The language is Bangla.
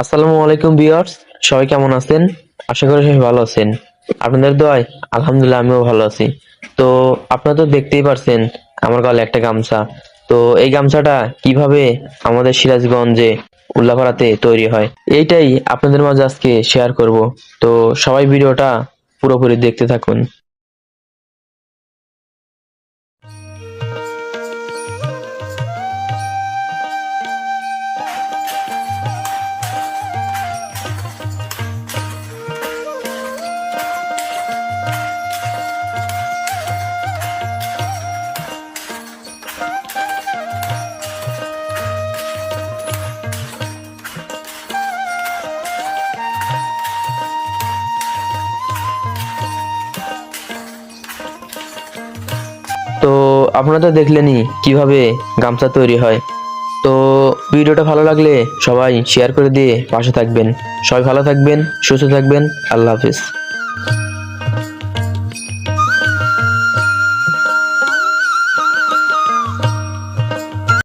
আসসালামু আলাইকুম ভিউয়ার্স, সবাই কেমন আছেন? আশা করি সবাই ভালো আছেন। আপনাদের দোয়ায়, আলহামদুলিল্লাহ, আমিও ভালো আছি। তো আপনারা তো দেখতেই পারছেন, আমার গলে একটা গামছা। তো এই গামছাটা কীভাবে আমাদের সিরাজগঞ্জে উল্লাপাড়াতে তৈরি হয়, এইটাই আপনাদের মাঝে আজকে শেয়ার করব। তো সবাই ভিডিওটা পুরোপুরি দেখতে থাকুন। তো আপনারা তো দেখলেনই কীভাবে গামছা তৈরি হয়। তো ভিডিওটা ভালো লাগলে সবাই শেয়ার করে দিয়ে পাশে থাকবেন। সবাই ভালো থাকবেন, সুস্থ থাকবেন, আল্লাহ হাফিজ।